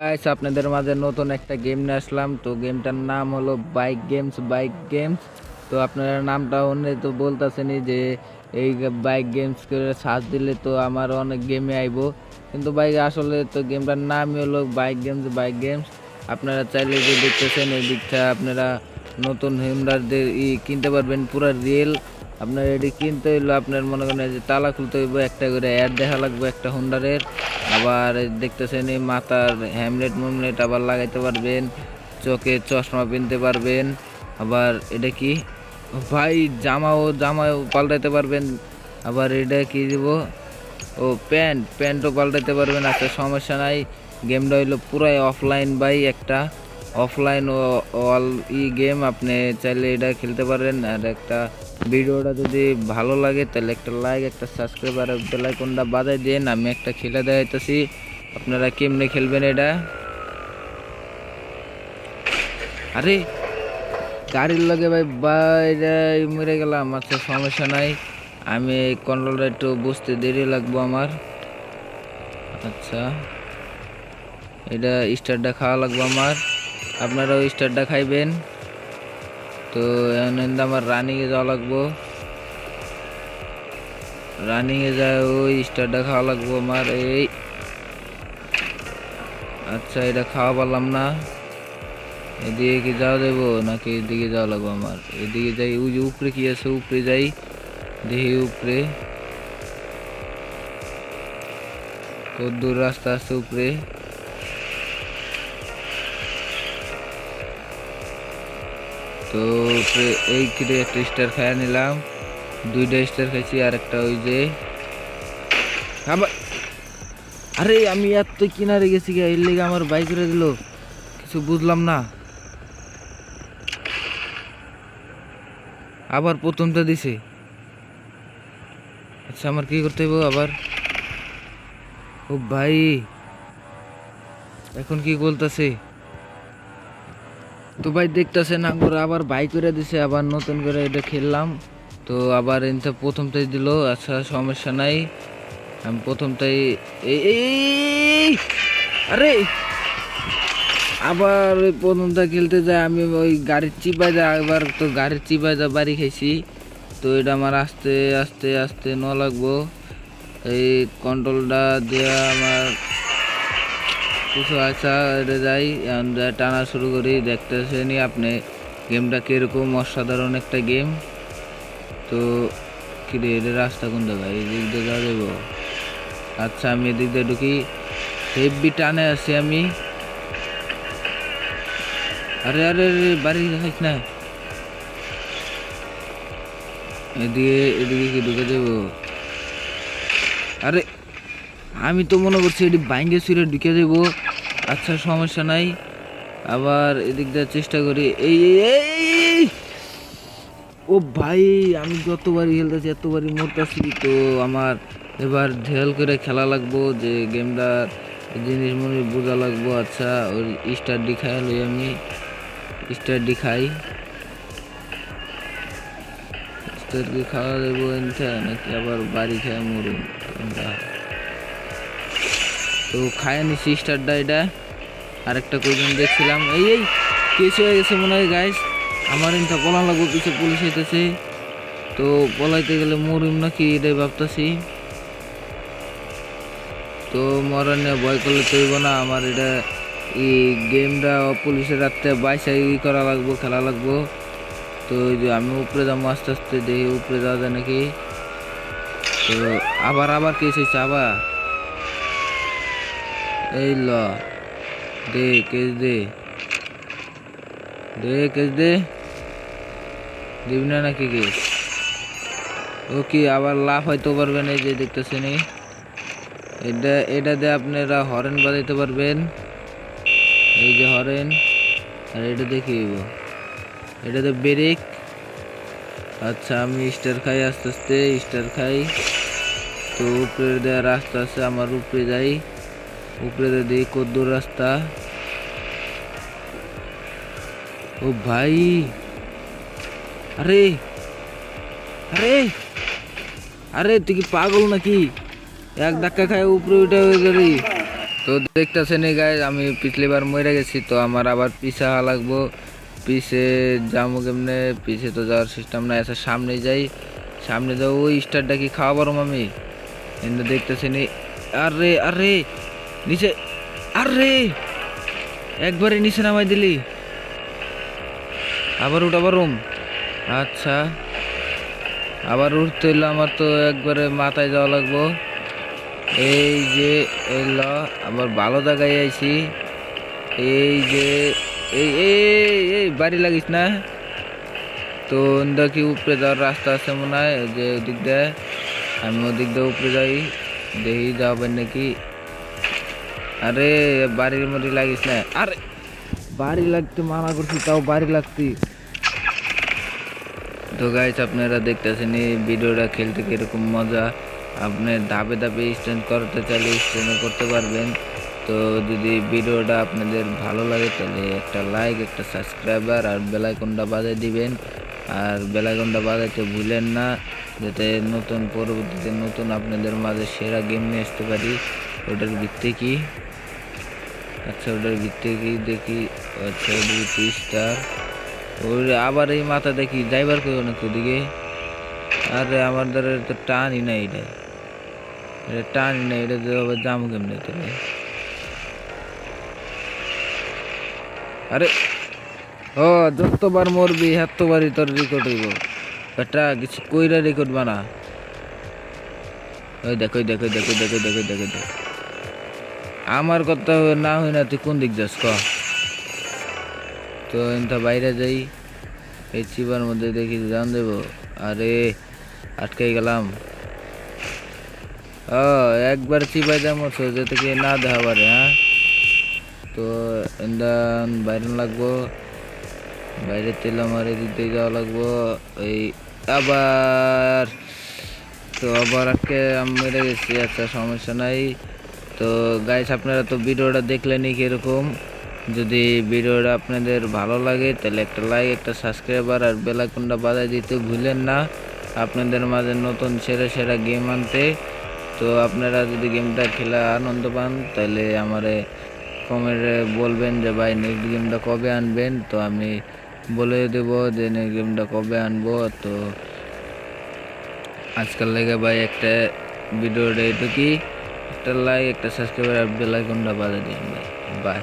Guys আপনাদের মাঝে নতুন একটা গেম নিয়ে আসলাম। তো গেমটার নাম হলো বাইক গেমস বাইক গেমস তো আপনারা নামটা অন্য তো বলতেছেনই যে এই বাইক গেমস করে সার্চ দিলে তো আমার অনেক গেমে আইবো। কিন্তু বাইক আসলে তো গেমটার নামই হলো বাইক গেমস বাইক গেমস আপনারা চাইলে যে দেখতেছেন, এই দিকটা আপনারা নতুন হিমডারদের ই কিনতে পারবেন। পুরো রিয়েল আপনার এটি কিনতে হইল আপনার মনে করেন যে তালা খুলতে হইব, একটা করে অ্যাড দেখা লাগবে, একটা হুন্ডারের আবার দেখতেছেন এই মাথার হ্যামলেট মুমলেট আবার লাগাইতে পারবেন, চোখে চশমা পিনতে পারবেন। আবার এটা কি? ভাই, জামাও জামাও পাল্টাইতে পারবেন। আবার এটা কি দিব? ও, প্যান্ট, প্যান্টও পাল্টাইতে পারবেন আচ্ছা সমস্যা নাই। গেমটা হইল পুরাই অফলাইন বাই একটা। অফলাইন অল ই গেম আপনি চাইলে এটা খেলতে পারেন। আর একটা ভিডিওটা যদি ভালো লাগে, তাহলে একটা লাইক একটা সাবস্ক্রাইব আর বেল আইকনটা বাজাই দেন। আমি একটা খেলে দেখাইতেছি। আপনারা কেমনে খেলবেন এটা? আরে, গাড়ির লগে ভাই বাইরে মরে গেলাম আচ্ছা সমস্যা নাই। আমি কন্ট্রোলটা একটু বুঝতে দেরি লাগবো আমার। আচ্ছা এটা স্টারটা খাওয়া লাগবে আমার। আপনারাও স্টারটা খাইবেন তো এখন কিন্তু আমার রানিংয়ে যাওয়া লাগবো রানিংয়ে যায় ওই স্টারটা খাওয়া লাগবো আমার এই আচ্ছা এটা খাওয়া পারলাম না এদিকে কি যাওয়া দেবো নাকি এদিকে যাওয়া লাগবো আমার এদিকে যাই ওই যে উপরে কি আছে উপরে যাই দেখি উপরে কত দূর রাস্তা আছে উপরে তো এই কিরে একটা স্টার খাইয়া নিলাম। দুইটা স্টার খাইছি আর একটা ওই যে। আরে, আমি এত কিনারে গেছি গা, এর লেগে আমার বাইক করে দিল। কিছু বুঝলাম না। আবার প্রথমটা দিছে। আচ্ছা আমার কি করতে হবে আবার? ও ভাই, এখন কি বলতেছে? তো ভাই দেখতেছে না করে আবার বাই করে দিছে, আবার নতুন করে এটা খেললাম। তো আবার এনতে প্রথমটাই দিল আচ্ছা সমস্যা নাই। আমি প্রথমটাই এই আরে! আবার ওই প্রথমটা খেলতে যাই আমি ওই গাড়ির চিপায় যা এবার তো গাড়ির চিপায় যা বাড়ি খাইছি। তো এটা আমার আস্তে আস্তে আস্তে ন লাগবো। এই কন্ট্রোলটা দেওয়া আমার কিছু আচ্ছা এটা যাই যা টানা শুরু করি, দেখতে দেখতেছেনি আপনি, গেমটা কীরকম? অসাধারণ একটা গেম। তো, কিরে এটা রাস্তা কোন জায়গায় এই দিক দিয়ে যাওয়া যাব আচ্ছা আমি এদিক দিয়ে ঢুকি। হেভি টানে আছি আমি। আরে আরে বাড়ি দেখাইস না। এদিকে এদিকে কি ঢুকে আরে আমি তো মনে করছি এটি বাইঙ্গে সুরে ঢুকে দেবো। আচ্ছা সমস্যা নাই। আবার এদিক দিয়ে চেষ্টা করি। এই। ও ভাই, আমি যতবারই খেলতেছি, এতবারই মরতেছি তো আমার এবার ঢেল করে খেলা লাগবো, যে গেমটার জিনিস মনে বোঝা লাগবো। আচ্ছা ওই স্টার ডি খাই, লই আমি। স্টার ডি খাই। স্টার খাওয়া দেবো নাকি আবার বাড়ি খাই মরুন? তো খায় নিছি স্টারটা এটা। আরেকটা কইজন দেখছিলাম। এই এই কেস হয়ে গেছে মনে হয় গাইস আমার ইনটা পলা লাগবো কিছু পুলিশ হইতেছে তো পলাইতে গেলে মরিম নাকি এটাই ভাবতেছি। তো মরার নিয়ে ভয় করলে তৈব না। আমার এটা এই গেমটা পুলিশের রাত্রে বাইসা ই করা লাগবো, খেলা লাগবো। তো ওই যে আমি উপরে যাব আস্তে আস্তে দেখি, উপরে যাওয়া যায় নাকি? তো আবার আবার কেস হয়েছে আবার। এই ল। দে, কেস দে। দে, কেস দে। দিবি না নাকি কেস? ও কি, আবার লাভ হয়তো পারবেন এই যে দেখতেছেন। এটা এটা দিয়ে আপনারা হরেন বাজাইতে পারবেন। এই যে হরেন, আর এটা দেখি এটাতে ব্রেক। আচ্ছা আমি স্টার খাই আস্তে আস্তে, স্টার খাই। তো উপরে দেওয়া রাস্তা আছে, আমার উপরে যাই। উপরে দিয়ে দিই, কদ্দুর রাস্তা। ও ভাই। আরে আরে আরে, তুই কি পাগল নাকি? এক ধাক্কা খায় উপরে উঠে গেলি। তো দেখতেছেন গায়ে আমি পিছলিবার মরে গেছি, তো আমার আবার পিছা লাগবো। পিছে যাব কেমনে? পিছে তো যাওয়ার সিস্টেম নাই আছে সামনে যাই। সামনে যাও, ওই স্টারটা কি খাওয়া পারো আমি? কিন্তু দেখতেছেন আরে আরে নিচে, আরে, একবারে নিচে নামাই দিলি। আবার উঠ, আবার রুম। আচ্ছা আবার উঠতে হইল আমার তো একবারে মাথায় যাওয়া লাগবো। এই যে এলো আবার ভালো জায়গায় আইছি। এই যে, এই এই বাড়ি লাগিস না। তো দেখি উপরে যাওয়ার রাস্তা আছে মনে হয়, যে ওদিক দিয়ে। আমি ওদিক দিয়ে উপরে যাই, দেখি যাবেন নাকি। আরে, বাড়ির মধ্যে লাগিস না। আরে, বাড়ি লাগতে মানা করছি, তাও বাড়ি লাগতি। তো গাইস আপনারা দেখতেছেন এই ভিডিওটা খেলতে কীরকম মজা। আপনি ধাপে ধাপে স্ট্যান্ড করতে চাইলে স্ট্যান্ড করতে পারবেন। তো যদি ভিডিওটা আপনাদের ভালো লাগে, তাহলে একটা লাইক একটা সাবস্ক্রাইবার আর বেলাইকনটা বাজায় দিবেন। আর বেলাইকনটা বাজাইতে ভুলেন না, যাতে নতুন পরবর্তীতে নতুন আপনাদের মাঝে সেরা গেম নিয়ে আসতে পারি। ওটার ভিত্তি কি আচ্ছা ওটার ভিত্তি কি দেখি আচ্ছা ওটার স্টার ওই আবার এই মাথা দেখি ড্রাইভার কই অনেক ওদিকে আরে আমার দ্বারা তো টানই না এটা এটা টানই না এটা তো আবার জামু কেমনে তোরে আরে ও যতবার মরবি এতবারই তোর রেকর্ড হইব বেটা কিছু কইরা রেকর্ড বানা ওই দেখো দেখো দেখো দেখো দেখো দেখো দেখো। আমার কথা না হয় না, তুই কোন দিক যাস ক? তো এনটা বাইরে যাই, এই চিবার মধ্যে দেখি জান দেব। আরে, আটকে গেলাম। ও, একবার চিবাই দাম যাতে কি না দেখা পারে হ্যাঁ? তো এন্দান বাইরে লাগবো, বাইরে তেল আমার দিতে যাওয়া লাগবো, এই আবার, তো আবার আটকে আমি মেরে গেছি আচ্ছা সমস্যা নাই। তো গাইস আপনারা তো ভিডিওটা দেখলেনই কীরকম। যদি ভিডিওটা আপনাদের ভালো লাগে, তাহলে একটা লাইক একটা সাবস্ক্রাইবার আর বেলাকনটা বাজায় দিতে ভুলেন না। আপনাদের মাঝে নতুন সেরা সেরা গেম আনতে। তো আপনারা যদি গেমটা খেলা আনন্দ পান, তাহলে আমারে কমেন্টে বলবেন যে, ভাই নেক্সট গেমটা কবে আনবেন? তো আমি বলে দেব যে নেক্সট গেমটা কবে আনব? তো আজকাল লেগে ভাই, একটা ভিডিওটা এটুকুই। একটা লাইক একটা সাবস্ক্রাইবার আর বেল আইকনটা বাজে দিন ভাই। বাই